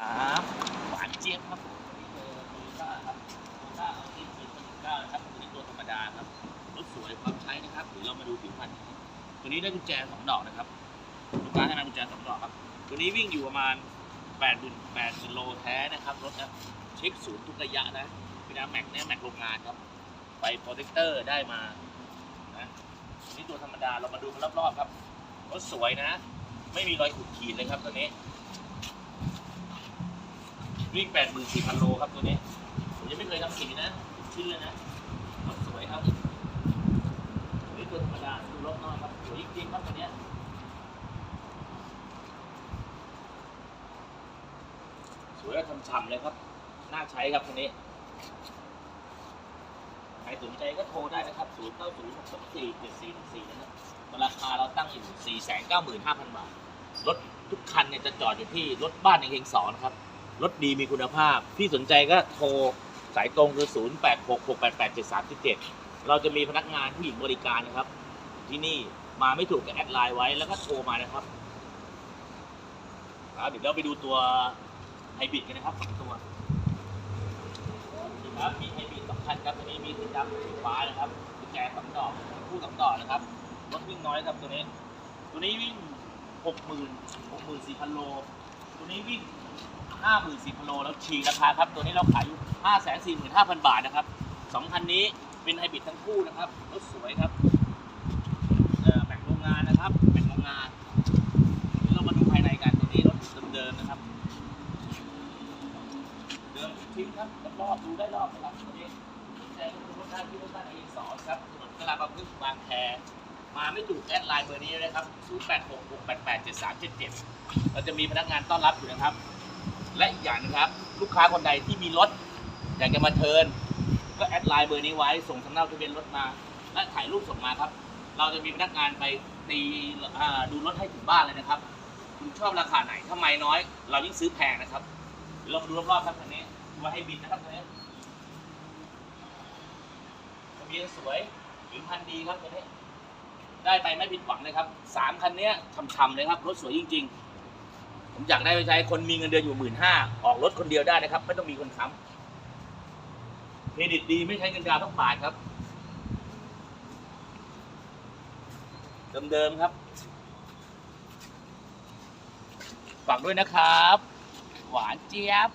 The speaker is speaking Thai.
ครับหวานเจี๊ยบครับผมวันนี้เจอโตโยต้าครับโตโยต้าเอาที่ปีนเก้านะครับตัวนี้ตัวธรรมดาครับรถสวยพร้อมใช้นะครับเดี๋ยวเรามาดูผิวพรรณตัวนี้ได้กุญแจสองดอกนะครับลูกค้าให้มากุญแจสองดอกครับ ตัวนี้วิ่งอยู่ประมาณ8ปดดุนแปดกิโลแท้นะครับรถนะเช็คศูนย์ทุกระยะนะเป็นแม็กเนี่ยแม็กโรงงานครับไฟโปรเทคเตอร์ได้มานะตัวนี้ตัวธรรมดาเรามาดูกันรอบๆครับรถสวยนะ ไม่มีรอยขูดขีดเลยครับตัวนี้ วิ่ง84,000โลครับตัวนี้ผมยังไม่เคยทำสีนะชิ้นเลยนะรถสวยครับนี่ตัวธรรมดาดูรถน้อยครับสวยจริงๆครับตัวเนี้ยสวยและฉ่ำๆเลยครับน่าใช้ครับตัวนี้ใครสนใจก็โทรได้นะครับ0 9 0 6 2 4 7 4 4นะครับราคาเราตั้งอยู่ 495,000 บาท รถทุกคันเนี่ยจะจอดอยู่ที่รถบ้านในเฮงสอนนะครับ รถดีมีคุณภาพ ที่สนใจก็โทรสายตรงคือ 0 8 6 6 8 8 7 3 7 เราจะมีพนักงานผู้หญิงบริการนะครับ ที่นี่มาไม่ถูกก็แอดไลน์ไว้แล้วก็โทรมานะครับเดี๋ยวเราไปดูตัวไฮบริดกันนะครับสองตัวนี่ครับมีไฮบริดสองคันครับตัวนี้มีสีดำสีฟ้านะครับกุญแจสองดอกคู่สองดอกนะครับรถวิ่งน้อยครับตัวนี้ ตัวนี้วิ่งหกหมื่นหกหมื่นสี่พันโล ตัวนี้วิ่ง ห้าหมื่นสี่พันโลแล้วฉีกราคาครับตัวนี้เราขายอยู่ห้าแสนสี่หมื่นห้าพันบาทนะครับสองคันนี้เป็นไฮบริดทั้งคู่นะครับรถสวยครับแบ่งโรงงานนะครับแบ่งโรงงานเดี๋ยวเรามาดูภายในกันตัวนี้รถเดิมๆนะครับ เดิมทุกชิ้นครับรอบดูได้รอบนะครับตัวนี้แต่ก็คือรถด้านที่รถด้านเอสองครับถนนกลาบางพึ่งบางแคมาไม่ถูกแอดไลน์เบอร์นี้เลยครับ 0 8 6 6 8 8 7 3 7 7 เราจะมีพนักงานต้อนรับอยู่นะครับ และอีกอย่างนึงครับ ลูกค้าคนใดที่มีรถ อยากจะมาเทิร์นก็แอดไลน์เบอร์นี้ไว้ส่งสำเนาทะเบียนรถมา และถ่ายรูปส่งมาครับ เราจะมีพนักงานไปตีดูรถให้ถึงบ้านเลยนะครับ คุณชอบราคาไหนถ้าไม่น้อย เรายิ่งซื้อแพงนะครับเรามาดูรอบๆครับคันนี้ว่าให้บินนะครับคันนี้ทะเบียนสวยผิวพรรณดีครับคันนี้ได้ไปไม่ผิดหวังเลยครับสามคันนี้ช่ำๆเลยครับรถสวยจริง ๆ ผมอยากได้ไปใช้คนมีเงินเดือนอยู่หมื่นห้าออกรถคนเดียวได้นะครับ ไม่ต้องมีคนค้ำเครดิตดีไม่ใช้เงินดาวน์ต้องบาทครับ เดิมๆครับฝากด้วยนะครับ หวานเจี๊ยบ